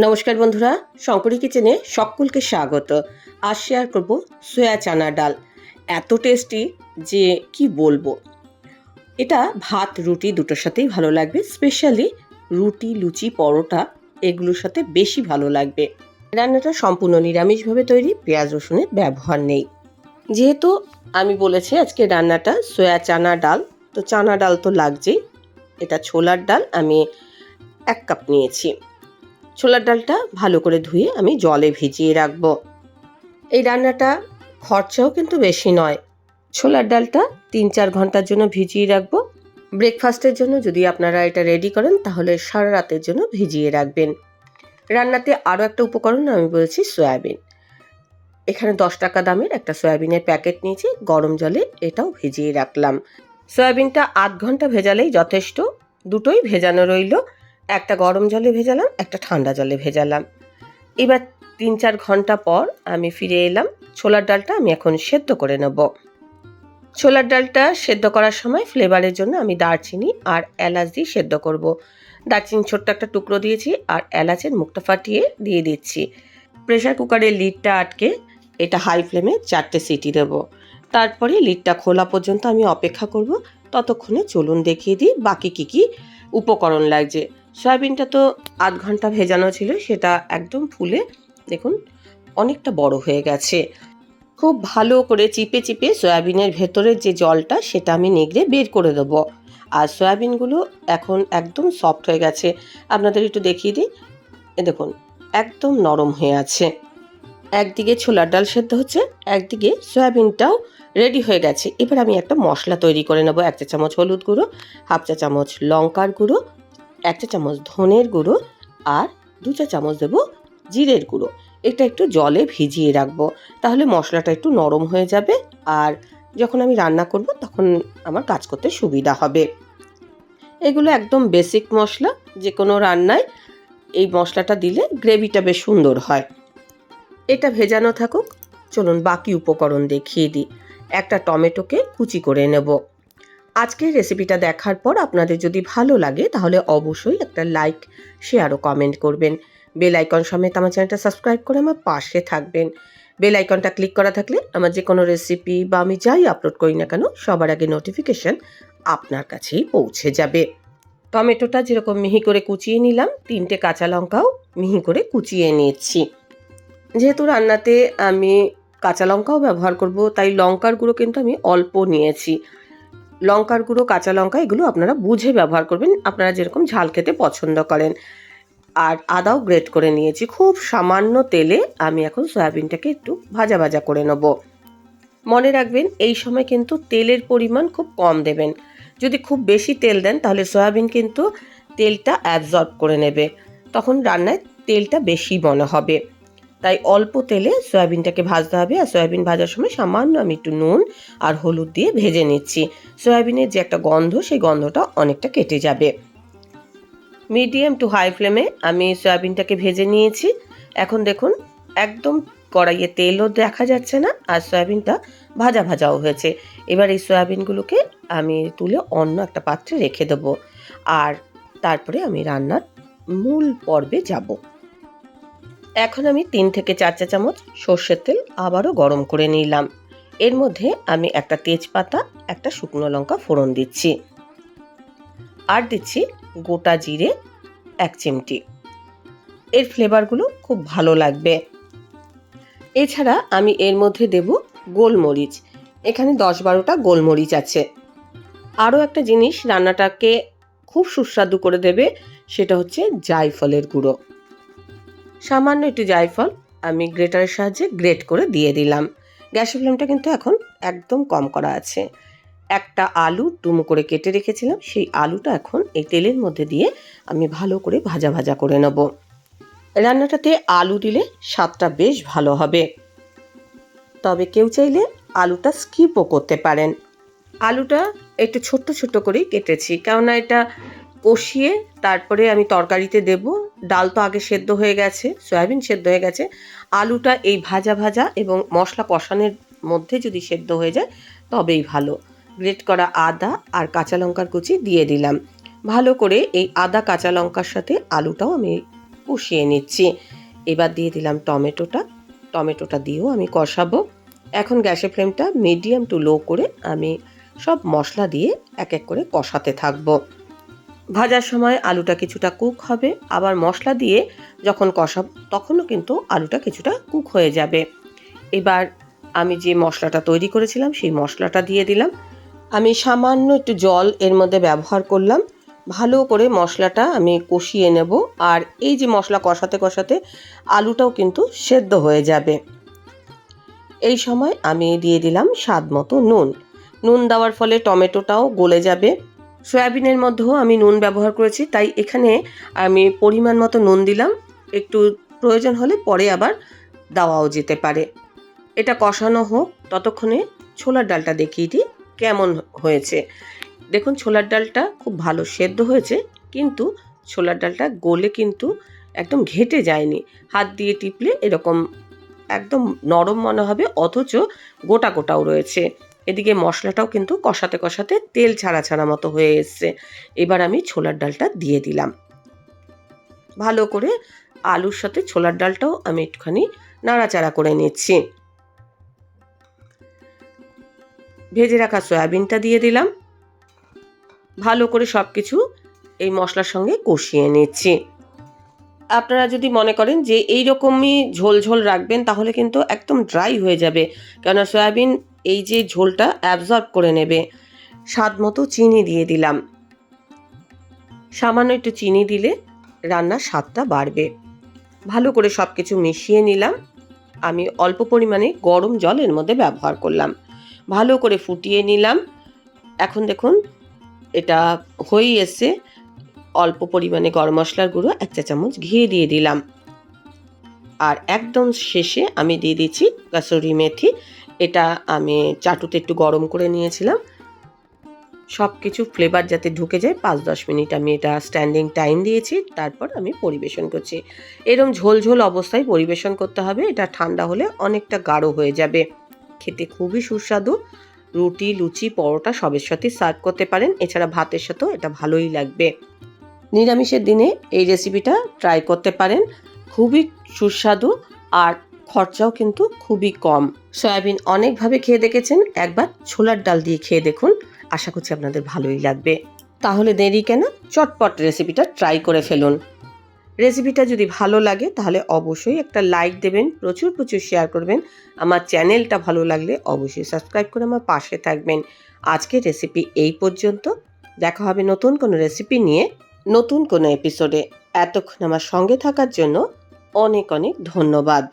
নমস্কার বন্ধুরা, শঙ্করী কিচেনে সকলকে স্বাগত। আর শেয়ার করব সোয়া চানা ডাল। এত টেস্টি যে কি বলব? এটা ভাত, রুটি দুটোর সাথেই ভালো লাগবে। স্পেশালি রুটি, লুচি, পরোটা, এগুলোর সাথে বেশি ভালো লাগবে। রান্নাটা সম্পূর্ণ নিরামিষভাবে তৈরি, পেঁয়াজ রসুনের ব্যবহার নেই। যেহেতু আমি বলেছি আজকে রান্নাটা সোয়া চানা ডাল, তো চানা ডাল তো লাগছেই। এটা ছোলার ডাল, আমি এক কাপ নিয়েছি। ছোলার ডালটা ভালো করে ধুয়ে আমি জলে ভিজিয়ে রাখব। এই রান্নাটা খরচাও কিন্তু বেশি নয়। ছোলার ডালটা তিন চার ঘণ্টার জন্য ভিজিয়ে রাখব। ব্রেকফাস্টের জন্য যদি আপনারা এটা রেডি করেন, তাহলে সারা রাতের জন্য ভিজিয়ে রাখবেন। রান্নাতে আরও একটা উপকরণ আমি বলেছি, সয়াবিন। এখানে দশ টাকা দামের একটা সয়াবিনের প্যাকেট নিয়েছি, গরম জলে এটাও ভিজিয়ে রাখলাম। সয়াবিনটা আধ ঘণ্টা ভেজালেই যথেষ্ট। দুটোই ভেজানো রইল। একটা গরম জলে ভেজালাম, একটা ঠান্ডা জলে ভেজালাম। এবার তিন চার ঘণ্টা পর আমি ফিরে এলাম। ছোলার ডালটা আমি এখন সেদ্ধ করে নেব। ছোলার ডালটা সেদ্ধ করার সময় ফ্লেভারের জন্য আমি দারচিনি আর এলাচ দিয়ে সেদ্ধ করব। দারচিনি ছোট্ট একটা টুকরো দিয়েছি আর এলাচের মুখটা ফাটিয়ে দিয়ে দিচ্ছি। প্রেশার কুকারের লিডটা আটকে এটা হাই ফ্লেমে চারটে সিটি দেব। তারপরে লিডটা খোলা পর্যন্ত আমি অপেক্ষা করব। ততক্ষণে চলুন দেখিয়ে দিই বাকি কী কী উপকরণ লাগছে। সয়াবিনটা তো আধ ঘণ্টা ভেজানো ছিল, সেটা একদম ফুলে দেখুন অনেকটা বড় হয়ে গেছে। খুব ভালো করে চিপে চিপে সয়াবিনের ভেতরের যে জলটা, সেটা আমি নেগড়ে বের করে দেবো। আর সয়াবিনগুলো এখন একদম সফট হয়ে গেছে। আপনাদের একটু দেখিয়ে দিই। দেখুন, একদম নরম হয়ে আছে। একদিকে ছোলার ডাল সেদ্ধ হচ্ছে, একদিকে সয়াবিনটাও রেডি হয়ে গেছে। এবার আমি একটা মশলা তৈরি করে নেব, এক চা চামচ হলুদ গুঁড়ো, হাফ চা চামচ লঙ্কার গুঁড়ো এক চা চামচ ধনের গুঁড়ো আর দু চা চামচ দেবো জিরের গুঁড়ো। এটা একটু জলে ভিজিয়ে রাখব। তাহলে মশলাটা একটু নরম হয়ে যাবে আর যখন আমি রান্না করব তখন আমার কাজ করতে সুবিধা হবে। এগুলো একদম বেসিক মশলা যে কোনো রান্নায় এই মশলাটা দিলে গ্রেভিটা বেশ সুন্দর হয়। এটা ভেজানো থাকুক। চলুন বাকি উপকরণ দেখিয়ে দিই। একটা টমেটোকে কুচি করে নেব। আজকের রেসিপিটা দেখার পর আপনাদের যদি ভালো লাগে, তাহলে অবশ্যই একটা লাইক শেয়ার ও কমেন্ট করবেন। বেল আইকন সমেত আমার চ্যানেলটা সাবস্ক্রাইব করে আমার পাশে থাকবেন। বেল আইকনটা ক্লিক করা থাকলে আমার যে কোনো রেসিপি বা আমি যাই আপলোড করি না কেন, সবার আগে নোটিফিকেশন আপনার কাছেই পৌঁছে যাবে। টমেটোটা যেরকম মিহি করে কুচিয়ে নিলাম, তিনটে কাঁচা লঙ্কাও মিহি করে কুচিয়ে নিয়েছি যেহেতু রান্নাতে আমি কাঁচা লঙ্কাও ব্যবহার করব, তাই লঙ্কার গুঁড়ো কিন্তু আমি অল্প নিয়েছি। লঙ্কার গুঁড়ো, কাঁচা লঙ্কা, এগুলো আপনারা বুঝে ব্যবহার করবেন। আপনারা যেরকম ঝাল খেতে পছন্দ করেন। আর আদাও গ্রেট করে নিয়েছি। খুব সামান্য তেলে আমি এখন সয়াবিনটাকে একটু ভাজা ভাজা করে নেব। মনে রাখবেন, এই সময় কিন্তু তেলের পরিমাণ খুব কম দেবেন। যদি খুব বেশি তেল দেন, তাহলে সয়াবিন কিন্তু তেলটা অ্যাবজর্ব করে নেবে। তখন রান্নায় তেলটা বেশি মনে হবে। তাই অল্প তেলে সয়াবিনটাকে ভাজতে হবে আর সয়াবিন ভাজার সময় সামান্য আমি একটু নুন আর হলুদ দিয়ে ভেজে নিচ্ছি। সয়াবিনের যে একটা গন্ধ, সেই গন্ধটা অনেকটা কেটে যাবে। মিডিয়াম টু হাই ফ্লেমে আমি সয়াবিনটাকে ভেজে নিয়েছি। এখন দেখুন, একদম কড়াইয়ে তেলও দেখা যাচ্ছে না আর সয়াবিনটা ভাজা ভাজাও হয়েছে। এবার এই সয়াবিনগুলোকে আমি তুলে অন্য একটা পাত্রে রেখে দেবো। আর তারপরে আমি রান্নার মূল পর্বে যাব। এখন আমি তিন থেকে চার চা চামচ সর্ষের তেল আবারও গরম করে নিলাম। এর মধ্যে আমি একটা তেজপাতা, একটা শুকনো লঙ্কা ফোড়ন দিচ্ছি। আর দিচ্ছি গোটা জিরে এক চিমটি। এর ফ্লেভারগুলো খুব ভালো লাগবে। এছাড়া আমি এর মধ্যে দেব গোলমরিচ। এখানে দশ বারোটা গোলমরিচ আছে। আরও একটা জিনিস রান্নাটাকে খুব সুস্বাদু করে দেবে, সেটা হচ্ছে জায়ফলের গুঁড়ো। সামান্য একটু জায়ফল আমি গ্রেটারের সাহায্যে গ্রেট করে দিয়ে দিলাম। গ্যাসের ফ্লেমটা কিন্তু এখন একদম কম করা আছে। একটা আলু ডুমো করে কেটে রেখেছিলাম, সেই আলুটা এখন এই তেলের মধ্যে দিয়ে আমি ভালো করে ভাজা ভাজা করে নেব। রান্নাটাতে আলু দিলে স্বাদটা বেশ ভালো হবে। তবে কেউ চাইলে আলুটা স্কিপও করতে পারেন। আলুটা একটু ছোট্ট ছোট্ট করেই কেটেছি, কেননা এটা কষিয়ে তারপরে আমি তরকারিতে দেব। ডাল তো আগে সেদ্ধ হয়ে গেছে, সয়াবিন সেদ্ধ হয়ে গেছে। আলুটা এই ভাজা ভাজা এবং মশলা কষানোর মধ্যে যদি সেদ্ধ হয়ে যায়, তবেই ভালো। গ্রেট করা আদা আর কাঁচা লঙ্কার কুচি দিয়ে দিলাম। ভালো করে এই আদা কাঁচা লঙ্কার সাথে আলুটাও আমি কষিয়ে নিচ্ছি। এবার দিয়ে দিলাম টমেটোটা। টমেটোটা দিয়েও আমি কষাবো। এখন গ্যাসের ফ্লেমটা মিডিয়াম টু লো করে আমি সব মশলা দিয়ে এক এক করে কষাতে থাকব। ভাজার সময় আলুটা কিছুটা কুক হবে। আবার মশলা দিয়ে যখন কষাব, তখনও কিন্তু আলুটা কিছুটা কুক হয়ে যাবে। এবার আমি যে মশলাটা তৈরি করেছিলাম, সেই মশলাটা দিয়ে দিলাম। আমি সামান্য একটু জল এর মধ্যে ব্যবহার করলাম। ভালো করে মশলাটা আমি কষিয়ে নেব। আর এই যে মশলা কষাতে কষাতে আলুটাও কিন্তু সেদ্ধ হয়ে যাবে। এই সময় আমি দিয়ে দিলাম স্বাদ মতো নুন। নুন দেওয়ার ফলে টমেটোটাও গলে যাবে। সয়াবিনের মধ্যেও আমি নুন ব্যবহার করেছি, তাই এখানে আমি পরিমাণ মতো নুন দিলাম। একটু প্রয়োজন হলে পরে আবার দেওয়াও যেতে পারে। এটা কষানো হোক, ততক্ষণে ছোলার ডালটা দেখিয়ে দিই কেমন হয়েছে। দেখুন, ছোলার ডালটা খুব ভালো সেদ্ধ হয়েছে, কিন্তু ছোলার ডালটা গলে কিন্তু একদম ঘেটে যায়নি। হাত দিয়ে টিপলে এরকম একদম নরম মনে হবে, অথচ গোটা গোটাও রয়েছে। এদিকে মশলাটাও কিন্তু কষাতে কষাতে তেল ছাড়া ছাড়া মতো হয়ে এসছে। এবার আমি ছোলার ডালটা দিয়ে দিলাম। ভালো করে আলুর সাথে ছোলার ডালটাও আমি একটুখানি নাড়াচাড়া করে নিচ্ছি। ভেজে রাখা সয়াবিনটা দিয়ে দিলাম। ভালো করে সব কিছু এই মশলার সঙ্গে কষিয়ে নিচ্ছি। আপনারা যদি মনে করেন যে এই রকমই ঝোল ঝোল রাখবেন তাহলে কিন্তু একদম ড্রাই হয়ে যাবে। কেননা সয়াবিন এই যে ঝোলটা অ্যাবজর্ব করে নেবে। স্বাদ মতো চিনি দিয়ে দিলাম। সামান্য একটু চিনি দিলে রান্নার স্বাদটা বাড়বে। ভালো করে সব কিছু মিশিয়ে নিলাম। আমি অল্প পরিমাণে গরম জল এর মধ্যে ব্যবহার করলাম। ভালো করে ফুটিয়ে নিলাম। এখন দেখুন, এটা হয়ে এসে অল্প পরিমাণে গরম মশলার গুঁড়ো এক চা চামচ ঘি দিয়ে দিলাম। আর একদম শেষে আমি দিয়ে দিচ্ছি কাসুরি মেথি। এটা আমি চাটুতে একটু গরম করে নিয়েছিলাম। সব কিছু ফ্লেভার যাতে ঢুকে যায় পাঁচ দশ মিনিট আমি এটা স্ট্যান্ডিং টাইম দিয়েছি, তারপর আমি পরিবেশন করছি। এরম ঝোল ঝোল অবস্থায় পরিবেশন করতে হবে, এটা ঠান্ডা হলে অনেকটা গাঢ় হয়ে যাবে। খেতে খুবই সুস্বাদু, রুটি, লুচি, পরোটা সবের সাথে সার্ভ করতে পারেন, এছাড়া ভাতের সাথেও এটা ভালোই লাগবে। নিরামিষের দিনে এই রেসিপিটা ট্রাই করতে পারেন, খুবই সুস্বাদু আর খরচাও কিন্তু খুবই কম। সয়াবিন অনেকভাবে খেয়ে দেখেছেন, একবার ছোলার ডাল দিয়ে খেয়ে দেখুন, আশা করছি আপনাদের ভালোই লাগবে। তাহলে দেরি কেন? চটপট রেসিপিটা ট্রাই করে ফেলুন। রেসিপিটা যদি ভালো লাগে, তাহলে অবশ্যই একটা লাইক দেবেন, প্রচুর প্রচুর শেয়ার করবেন। আমার চ্যানেলটা ভালো লাগলে অবশ্যই সাবস্ক্রাইব করে আমার পাশে থাকবেন। আজকে রেসিপি এই পর্যন্ত। দেখা হবে নতুন কোনো রেসিপি নিয়ে, নতুন কোনো এপিসোডে। এতক্ষণ আমার সঙ্গে থাকার জন্য অনেক অনেক ধন্যবাদ।